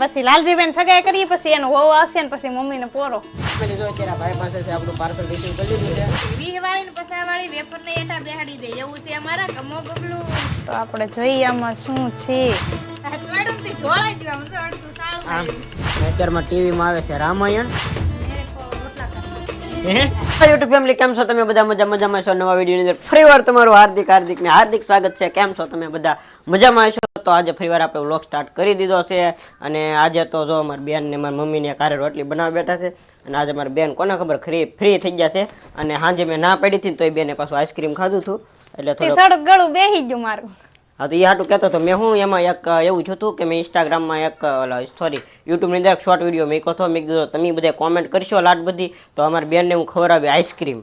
પછી લાલજીબેન સગાઈ કરી પછી એનો વહુ આવશે ને પછી મમ્મીને પોરો. મને જો અત્યારે ભાઈ પાસે છે આપણું પાર્સલ રિસીવ કરી લીધું છે. વીહ વાળી ને પસા વાળી વેફર ને એઠા બેહાડી દે. એવું છે અમારા કમો બબલું તો આપણે જોઈએ આમાં શું છે. આમ અત્યારમાં ટીવીમાં આવે છે રામાયણ. યુટ્યુબ ફેમિલી કેમ છો તમે? બધા મજા મજામાં છો નવા વિડીયોની અંદર ફરીવાર તમારું હાર્દિક હાર્દિક ને હાર્દિક સ્વાગત છે. કેમ છો તમે બધા? મજામાં છો તો આજે ફરીવાર આપણે વ્લોગ સ્ટાર્ટ કરી દીધો છે. અને આજે તો જો અમારી બેન ને મારી મમ્મીને કારે રોટલી બનાવવા બેઠા છે. અને આજે મારી બેન કોને ખબર ફ્રી ફ્રી થઈ ગયા છે. અને સાંજે મેં ના પડી હતી તો એ બેને પાછું આઈસ્ક્રીમ ખાધું હતું. એટલે થોડું ગળું બેસી ગયું મારું. હા તો એ હાટું કહેતો હતો મેં હું એમાં એક એવું જોતું કે મેં ઇન્સ્ટાગ્રામમાં એક સોરી યુટ્યુબની અંદર એક શોર્ટ વીડિયો મેં કહો મેં કીધું તમે બધા કોમેન્ટ કરશો લાટ બધી તો અમારી બેનને હું ખવડાવી આઈસ્ક્રીમ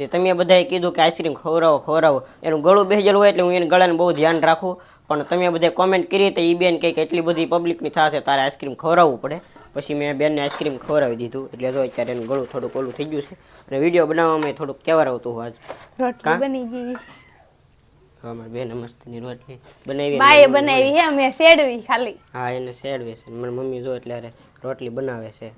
તે તમે બધાએ કીધું કે આઈસ્ક્રીમ ખવડાવો ખવડાવો. એનું ગળું બેસેલું હોય એટલે હું એને ગળાને બહુ ધ્યાન રાખું. પણ તમે બધા કોમેન્ટ કરી તો એ બેન કંઈક એટલી બધી પબ્લિકની થશે તારે આઈસ્ક્રીમ ખવડાવવું પડે. પછી મેં બેનને આઈસ્ક્રીમ ખવડાવી દીધું. એટલે જો અત્યારે એનું ગળું થોડુંક ઓલું થઈ ગયું છે. અને વીડિયો બનાવવામાં થોડુંક કહેવાર આવતું હોય આજ. રોટલી બની ગઈ. હા મારી બેન મસ્તની રોટલી બનાવી બાએ બનાવી હે મેં સેડવી ખાલી. હા એને સેડવી છે. મારી મમ્મી જો એટલે રોટલી બનાવે છે.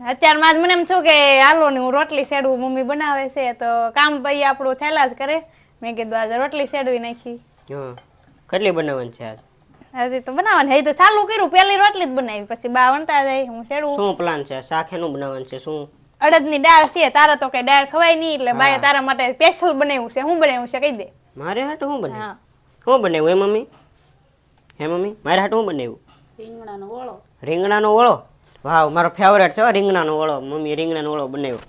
અત્યારમાં જ મને એમ થયું કે હાલો ને હું રોટલી સેડવું મમ્મી બનાવે છે તો કામ તો એ આપણું થયેલા જ કરે. મેં કીધું આજે રોટલી સેડવી નાખી. હા. કેટલી બનાવવાની છે આજ? આજે તો બનાવવાનું હે તો ચાલુ કર્યું. પેલી રોટલી જ બનાવી. પછી બા વણતા જાય હું શેડું. શું પ્લાન છે? શાખેનું બનાવવાનું છે શું? અડદની દાળ છે. તારા તો કઈ દાળ ખવાય નહીં એટલે બાએ તારા માટે સ્પેશિયલ બનાવ્યું છે. હું બનાવ્યું છે કહી દે. મારે હાટુ હું બનાવ્યું? હું. શું બનાવ્યું? હે મમ્મી? હે મમ્મી? મારે હાટુ હું બનાવ્યું? રીંગણાનો ઓળો. વાવ મારો ફેવરેટ છે રીંગણાનો ઓળો. મમ્મી રીંગણાનો ઓળો બનાવ્યો.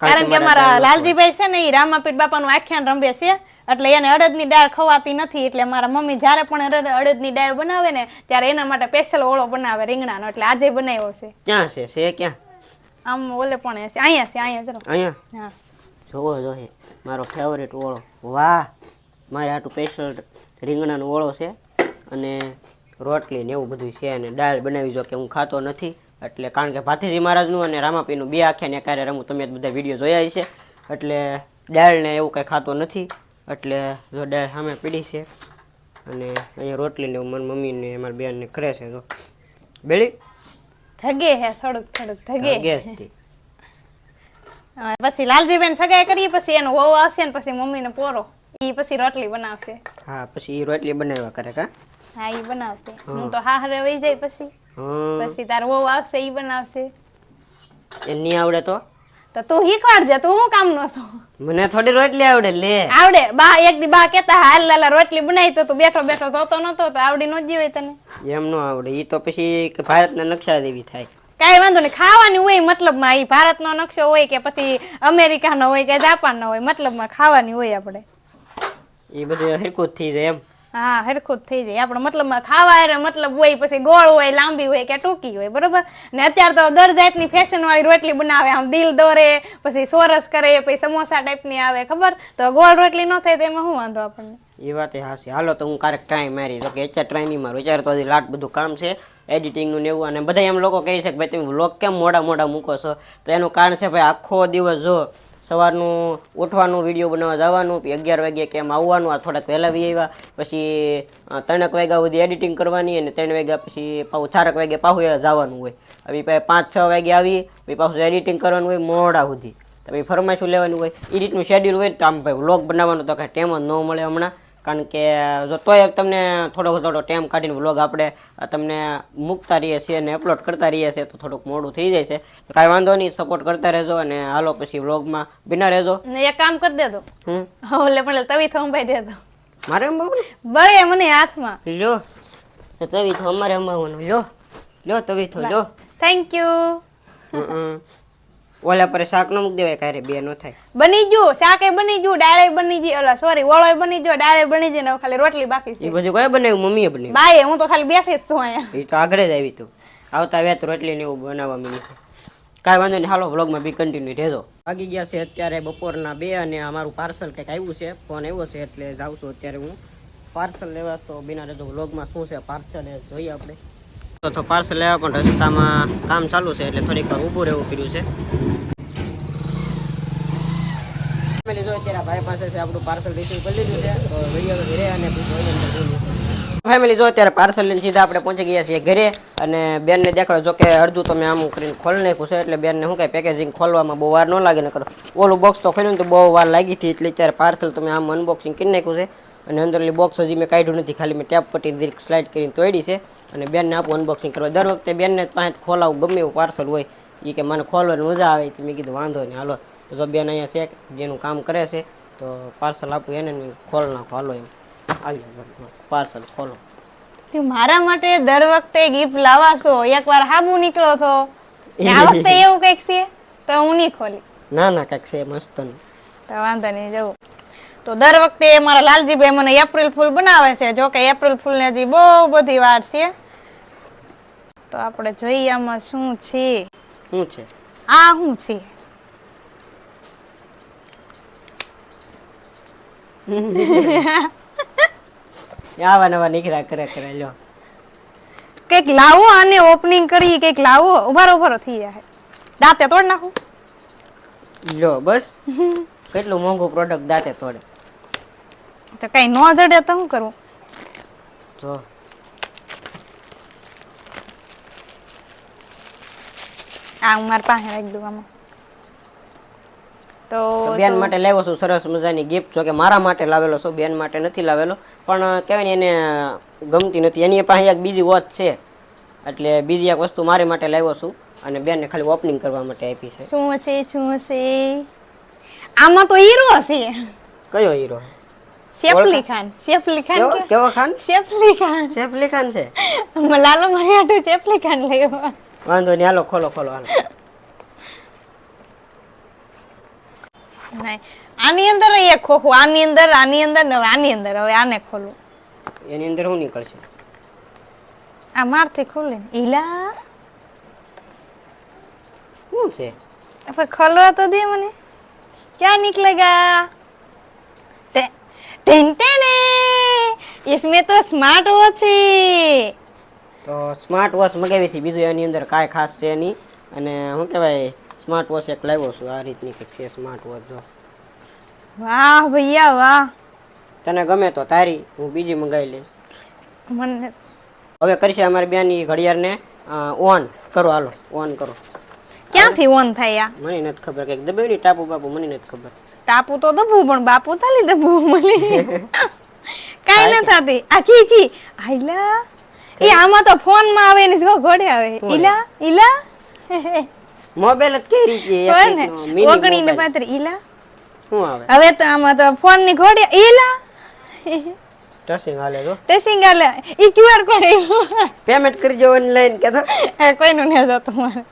કારણ કે અમારા લાલજીભાઈ છે ને એ રામાપીર બાપાનું આખ્યાન રમે છે. એટલે એને અડદની દાળ ખવાતી નથી એટલે મારા મમ્મી જ્યારે પણ અડદ અડદની દાળ બનાવે ને ત્યારે એના માટે સ્પેશિયલ ઓળો બનાવે રીંગણાનો એટલે આજે બનાવ્યો છે. ક્યાં છે? છે ક્યાં? આમ ઓલે પણ છે. અહીંયા છે અહીંયા જરો. અહીંયા? હા. જોવો જોઈએ મારો ફેવરેટ ઓળો. વાહ! મારે હાટું સ્પેશિયલ રીંગણાનો ઓળો છે. અને રોટલી ને એવું બધું છે અને દાળ બનાવી જો કે હું ખાતો નથી એટલે કારણ કે ભાતીજી મહારાજનું અને રામાપીનું બે આખ્યાને કાર્ય રમું તમે બધા વીડિયો જોયા છે એટલે દાળ ને એવું કંઈ ખાતો નથી. એટલે જો દાળ સામે પીડી છે અને અહીંયા રોટલી ને એવું મારી મમ્મીને મારી બેનને કરે છે જો. બેળી થગે હે થોડુંક થોડુંક થગે ગેસથી હા, પછી લાલજીબેન સગાઈ કરીએ પછી એનો વહુ આવશે ને પછી મમ્મીને પોરો. ઈ પછી રોટલી બનાવશે. હા પછી ઈ રોટલી બનાવ્યા કરે કા? હા ઈ બનાવશે. હું. તો હાહરે વઈ જાય પછી. પછી તાર વહુ આવશે ઈ બનાવશે. એ નહીં આવડે તો? તો તું શીખવાડજે તું હું કામ નો છો? મને થોડી રોટલી આવડે લે. આવડે? બા એક દી બા કેતા હાલ લાલા રોટલી બનાવી તો તું બેઠો બેઠો જોતો નતો તો આવડી નો જીવે તને. એમ નો આવડે. ઈ તો પછી ભારતના નકશા દેવી થાય. કાઈ વાંધો નહીં. ખાવાની હોય મતલબમાં. ઈ ભારતનો નકશો હોય કે પછી અમેરિકાનો હોય કે જાપાનનો હોય મતલબમાં ખાવાની હોય આપણે. એ બધું હરકું થઈ જાય એમ. હા, હરખું જ થઈ જાય. આપણે મતલબમાં ખાવા હારે મતલબ હોય, પછી ગોળ હોય, લાંબી હોય કે ટૂંકી હોય, બરોબર? ને અત્યારે તો દર જાતની ફેશન વાળી રોટલી બનાવે. આમ દિલ દોરે, પછી સોરસ કરે, પછી સમોસા ટાઈપની આવે, ખબર? તો ગોળ રોટલી ન થાય તો એમાં શું વાંધો આપણને? એ વાત હાસી હાલો, તો હું ક્યારેક ટ્રાય મારી. તો કે અત્યારે ટ્રાય નહીં મારું. અત્યારે તો હજી લાટ બધું કામ છે એડિટિંગનું ને એવું, અને બધા એમ લોકો કહે છે કે ભાઈ, તમે વ્લોગ કેમ મોડા મોડા મૂકો છો? તો એનું કારણ છે ભાઈ, આખો દિવસ જો સવારનું ઉઠવાનું વીડિયો બનાવવા જવાનું અગિયાર વાગ્યે કેમ આવવાનું, આ થોડાક વહેલા વી આવ્યા. પછી ત્રણેક વાગ્યા સુધી એડિટિંગ કરવાની અને ત્રણ વાગ્યા પછી પાછું ચારક વાગે પાછું જવાનું હોય. હવે પાંચ, છ વાગે આવી, પછી પાછું એડિટિંગ કરવાનું હોય મોડા સુધી. તો પછી ફરમાઈશું લેવાનું હોય. એ રીતનું શેડ્યુલ હોય તો આમ ભાઈ વ્લોગ બનાવવાનો તો કાંઈ ટાઈમ જ ન મળે હમણાં. કારણ કે જો તોય તમને થોડો થોડો ટાઈમ કાઢીને વ્લોગ આપણે તમને મૂકતા રહીએ છીએ અને અપલોડ કરતા રહીએ છીએ તો થોડુંક મોડું થઈ જાય છે. કાંઈ વાંધો નહીં સપોર્ટ કરતા રહેજો અને હાલો પછી વ્લોગમાં બિના રહેજો. ને એક કામ કરી દેજો. હમ? ઓલે પણ તવી થંભાઈ દેજો મારે એમ બહુ ને? બળે મને હાથમાં. લ્યો. તવી થો અમારે અંબાવાનું લ્યો. લ્યો તવી થો લ્યો. થેન્ક યુ હમ. ઓલા પર શાક ન મૂકી દેવાય કાંઈ બે ન થાય. બની ગયું શાકે બની ગયું ડાળે બની ગઈ ઓલા સોરી વળોય બની ગયો ડાળે બની ગઈ ને ખાલી રોટલી બાકી એ છે બધું કોઈ બનાવ્યું? મમ્મીએ બનાવ્યું? બાય હું તો ખાલી બેઠી જ છું અહીંયા. એ તો આગળ જ આવી તું. આવતા વેત રોટલી ને એવું બનાવવા મળી છે. કાંઈ વાંધો નહીં હાલો વ્લોગમાં બી કન્ટિન્યુ રહેજો. વાગી ગયા છે અત્યારે બપોરના બે અને અમારું પાર્સલ કંઈક આવ્યું છે ફોન આવ્યો છે એટલે જાઉં છું અત્યારે હું. પાર્સલ લેવા તો બિના રહેજો વ્લોગમાં શું છે પાર્સલ એ જોઈએ આપણે. તો તો પાર્સલ લેવા પણ રસ્તામાં કામ ચાલુ છે એટલે થોડીક વાર ઊભું રહેવું પડ્યું છે. ફેમિલી જો અત્યારે ભાઈ પાસે છે, આપણું પાર્સલ રિસીવ કરી લીધું ફેમિલી જો અત્યારે પાર્સલ લઈને સીધા આપણે પહોંચી ગયા છીએ ઘરે અને બેનને દેખાડો, જો કે અડધું તો મેં આમ કરીને ખોલી નાખ્યું છે, એટલે બેનને શું કાંઈ પેકેજિંગ ખોલવામાં બહુ વાર ન લાગે ને કરો ઓલું બોક્સ તો ખોલ્યું ને તો બહુ વાર લાગી હતી, એટલે અત્યારે પાર્સલ તમે આમ અનબોક્સિંગ કરી નાખ્યું છે. અને અંદરલી બોક્સ હજી મેં કાઢ્યું નથી, ખાલી મેં ટેપ પટી દીર્ઘ સ્લાઇડ કરીને તોડી છે. અને બેનને આપું અનબોક્સિંગ કરવા. દર વખતે બેનને પાસે ખોલાવું ગમે એવું પાર્સલ હોય એ કે મને ખોલવાની મજા આવે તો મેં કીધું વાંધો નહીં, હાલો. તો બેન અહીંયા છે જેનું કામ કરે છે તો પાર્સલ આપું એને ખોલ નાખો. હાલો એમ. આવી પાર્સલ ખોલો. મારા માટે દર વખતે ગિફ્ટ લાવાશો? એકવાર હાબુ નીકળો છો. આ વખતે એવું કંઈક છે? તો હું નહીં ખોલી. ના ના કંઈક છે મસ્ત તો વાંધો નહીં જવું. તો દર વખતે મારા લાલજીભાઈ મને એપ્રિલ ફૂલ બનાવે છે. જો કે એપ્રિલ ફૂલને હજી બહુ બધી વાર છે. તો આપણે જોઈએ આમાં શું છે. શું છે? આ શું છે? આવા નવા નીકળ્યા કરે કરે લ્યો. કંઈક લાવો આને ઓપનિંગ કરી કંઈક લાવો. ઉભારો ઉભારો થઈ જાય. દાંતે તોડ નાખું. લ્યો બસ. કેટલું મોંઘું પ્રોડક્ટ દાંતે તોડે. તો કઈ ન જડે તો શું કરવું જો. આ હું મારા પાસે રાખી દઉં આમાં. તો બેન માટે લાવ્યો છું સરસ મજાની ગિફ્ટ જો કે મારા માટે લાવેલો છું બેન માટે નથી લાવેલો. પણ કહેવાય ને એને ગમતી નથી. એની પાસે એક બીજી વોચ છે. એટલે બીજી એક વસ્તુ મારી માટે લાવ્યો છું અને બેનને ખાલી ઓપનિંગ કરવા માટે આપી છે. શું હશે શું હશે? આમાં તો હીરો હશે. કયો હીરો? સેફલી ખાન. સેફલી ખાન કેવો ખાન? સેફલી ખાન. સેફ ખાન છે? લાલો મારી હાટુ સેફલી ખાન લેવો વાંધો નહીં હાલો ખોલો ખોલો હાલો. નહીં આની અંદર એક ખોખું આની અંદર આની અંદર ને હવે આની અંદર હવે આને ખોલું એની અંદર શું નીકળશે આ મારથી ખોલે ઈલા શું છે હવે ખોલવા તો દે મને क्या निकलेगा टे- टेन टेने इसमें तो स्मार्ट वॉच है તો સ્માર્ટ વોચ મગાવી હતી બીજું એની અંદર કાંઈ ખાસ છે નહીં અને શું કહેવાય સ્માર્ટ વોચ એક લાવ્યો છું આ રીતની કંઈક છે સ્માર્ટ વોચ જો. વાહ ભૈયા વાહ. તને ગમે તો તારી હું બીજી મંગાવી લઈ મને હવે કરશે અમારી બેની ઘડિયાળને ઓન કરો હાલો ઓન કરો. ક્યાંથી ઓન થાય આ? મને નથી ખબર કંઈક દબાવી ટાપુ બાપુ મને નથી ખબર. ટાપુ તો દબવું પણ બાપુ તાલી દબવું મને. કાઈ ન થતી. આ જી જી. આઈલા એ આમાં તો ફોનમાં આવે ને ઘોડે આવે. ઈલા ઈલા. મોબાઈલ જ કેરી છે ઓગણી ને. પાત્ર ઈલા? શું આવે? હવે તો આમાં તો ફોનની ઘોડે ઈલા? ટસિંગ હાલે તો. ટેસિંગ હાલે. ઈ ક્યુઆર કોડ પેમેન્ટ કરજો ઓનલાઈન કે તો? કોઈનું ન જતું મારે.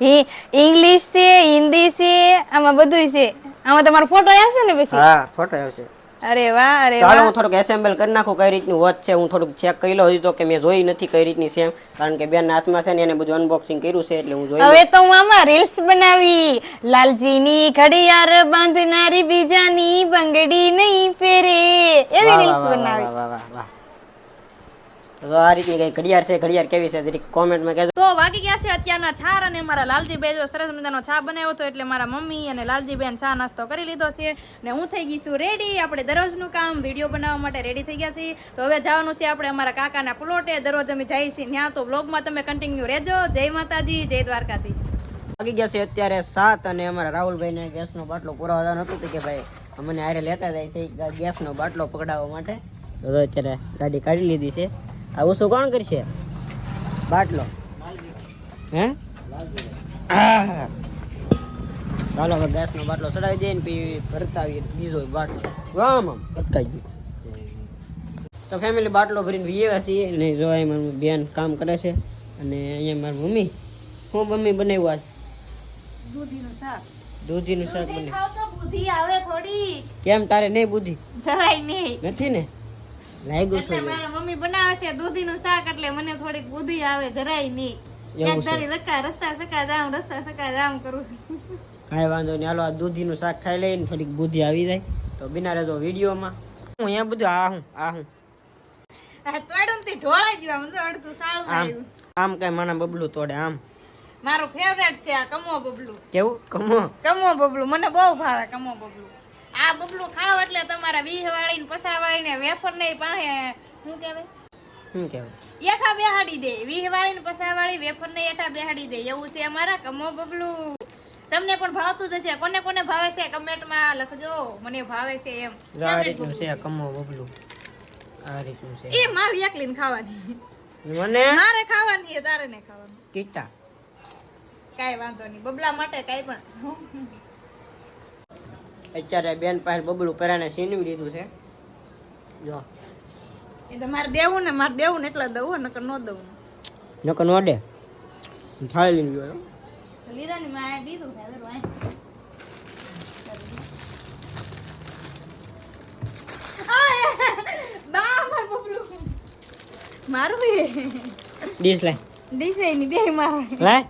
ઈ ઇંગ્લિશ છે હિન્દી છે આમાં બધું છે. આમાં તમારો ફોટો આવશે ને પછી? હા ફોટો આવશે. અરે વાહ અરે વાહ. હું થોડુંક એસેમ્બલ કરી નાખું કઈ રીતનું વોચ છે હું થોડુંક ચેક કરી લઉં. હજી તો કે મેં જોઈ નથી કઈ રીતની સેમ કારણ કે બેન હાથમાં છે ને એને બધું અનબોક્સિંગ કર્યું છે એટલે હું જોઈ. હવે તો હું આમાં રીલ્સ બનાવી. લાલજીની ઘડિયાળ બાંધનારી બીજાની બંગડી નહીં પહેરે. એવી રીલ્સ બનાવી. વાહ, વાહ, વાહ. તો આ રીતની કઈ ઘડિયાળ છે ઘડિયાળ કેવી છે જરીક કોમેન્ટમાં કહેજો. તો વાગી ગયા છે અત્યારના છાર અને મારા લાલજીભાઈ જો સરસ મજાનો ચા બનાવ્યો હતો એટલે મારા મમ્મી અને લાલજીબેન ચા નાસ્તો કરી લીધો છે ને હું થઈ ગઈ છું રેડી આપણે દરરોજનું કામ વીડિયો બનાવવા માટે રેડી થઈ ગયા છીએ. તો હવે જવાનું છે આપણે અમારા કાકાના પ્લોટે. દરરોજ અમે જઈએ છીએ ત્યાં. તો બ્લોગમાં તમે કન્ટિન્યુ રહેજો. જય માતાજી જય દ્વારકાથી. વાગી ગયા છે અત્યારે સાત અને અમારા રાહુલભાઈને ગેસનો બાટલો પુરાવા જવાનું હતું કે ભાઈ અમને આરે લેતા જાય છે ગેસનો બાટલો પકડાવવા માટે. તો અત્યારે ગાડી કાઢી લીધી છે. આવું શું કોણ કરશે? બાટલો. હે? ચાલો હવે ગેસનો બાટલો ચડાવી દઈએ ને પછી ભરતા આવીએ બીજો બાટલો. આમ આમ અટકાઈ ગયું. તો ફેમિલી બાટલો ભરીને વીએ છીએ અને જો અહીં મારું બેન કામ કરે છે અને અહીંયા મારી મમ્મી હું મમ્મી બનાવ્યું આજ દૂધીનું શાક. દૂધીનું શાક બને ખાવ તો બુદ્ધિ આવે થોડી. કેમ તારે નહીં બુદ્ધિ? જરાય નહીં. નથી ને? લાગ્યું એટલે મારા મમ્મી બનાવે છે દૂધીનું શાક એટલે મને થોડીક બુદ્ધિ આવે જરાય નહીં. ક્યાંક તારી રસ્તા રસ્તા સકા જામ રસ્તા સકા જામ કરું કાંઈ વાંધો નહીં. હાલો આ દૂધીનું શાક ખાઈ લઈને થોડીક બુદ્ધિ આવી જાય. તો બિના રહેજો વિડીયોમાં. હું અહીંયા બધું આ હું આ હું. આમ કઈ માના બબલું તોડે આમ. મારું ફેવરેટ છે આ કમો બબલું. કેવું? કમો? કમો બબલું મને બહુ ભાવે કમો બબલું. આ બબલું ખાવ એટલે તમારા વીહ વાળી ને પસા વાળી ને વેફર ને પાસે શું કહેવાય? શું કહેવાય? એઠા બેહાડી દે વીહ વાળી ને પસા વાળી વેફર ને એઠા બેહાડી દે. એવું છે અમારા કમો બબલું? તમને પણ ભાવતું જશે કોને કોને ભાવે છે કમેન્ટમાં લખજો. મને ભાવે છે એમ. આ રીતનું છે કમો બબલું. આ રીતનું છે. એ મારી એકલીને ખાવાની. મને? મારે ખાવાની છે તારે ને ખાવાની. કીટા. કાઈ વાંધો નહીં. બબલા માટે કાઈ પણ. અત્યારે બેન પાસે બબલું પહેરાને સીનવી લીધું છે. જો. એ તો મારે દેવું ને મારે દેવું ને એટલે દઉં નકર ન દઉં. નકર નોડે થાળી લઈને ગયો. લીધા ને મેં બીધું માર બબલું. મારું એ. ડીશ લાય. દિશે ની બે મારા લાય.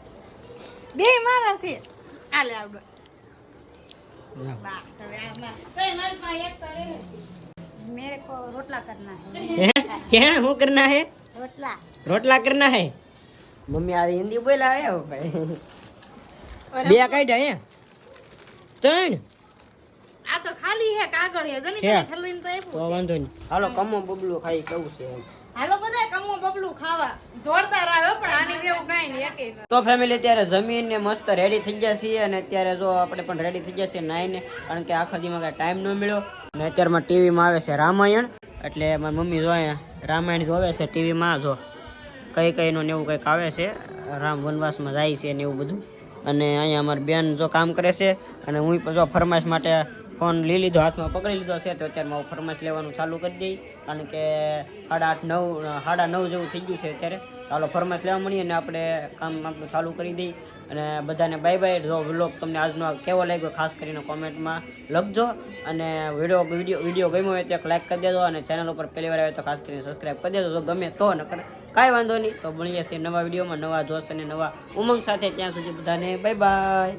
બે મારા છે. આલે આવડો. બા. मेरे को रोटला करना है હે? क्या શું કરના હે रोटला રોટલા કરના હે મમ્મી આ હિન્દી બોલા હે હો ભાઈ ઓરે, બે કાઢ્યા હે ત્રણ આ તો ખાલી હે કાગળ હે જો ને છે. ઠલવીને તો તો આપ્યું વાંધો નહીં હાલો કમો બબલું ખાઈ કેવું છે એમ હાલો બધા, કમો બબલું ખાવા. જોરદાર આવ્યો પણ આની જેવું કાંઈ નહીં એકે તો ફેમિલી ત્યારે જમીન ને મસ્ત રેડી થઈ ગયા છીએ અને અત્યારે જો આપણે પણ રેડી થઈ ગયા છીએ નાઈને, કારણ કે આખા દીમાં કાંઈ ટાઈમ ન મળ્યો. અને અત્યારમાં ટીવીમાં આવે છે રામાયણ, એટલે મારી મમ્મી જો રામાયણ જોવે છે ટીવીમાં જો. કઈ કઈનું ને એવું કંઈક આવે છે, રામ વનવાસમાં જાય છે ને એવું બધું. અને અહીંયા અમારી બેન જો કામ કરે છે, અને હું જો ફરમાઈશ માટે ફોન લઈ લીધો, હાથમાં પકડી લીધો છે તો અત્યારે હું ફરમાશ લેવાનું ચાલુ કરી દઈ. કારણ કે સાડા આઠ, નવ, સાડા નવ જેવું થઈ ગયું છે અત્યારે. ચાલો ફરમાશ લેવા મળીએ અને આપણે કામ આપણું ચાલુ કરી દઈ. અને બધાને બાય બાય જો વ્લોગ તમને આજનો કેવો લાગ્યો, ખાસ કરીને કોમેન્ટમાં લખજો. અને વીડિયો વીડિયો વીડિયો ગમ્યો હોય તો એક લાઈક કરી દેજો અને ચેનલ ઉપર પહેલી વાર આવે તો ખાસ કરીને સબસ્ક્રાઈબ કરી દેજો. જો ગમે તો નકર કાંઈ વાંધો નહીં. તો મળીએ છીએ નવા વિડીયોમાં નવા જોશ અને નવા ઉમંગ સાથે. ત્યાં સુધી બધાને બાય બાય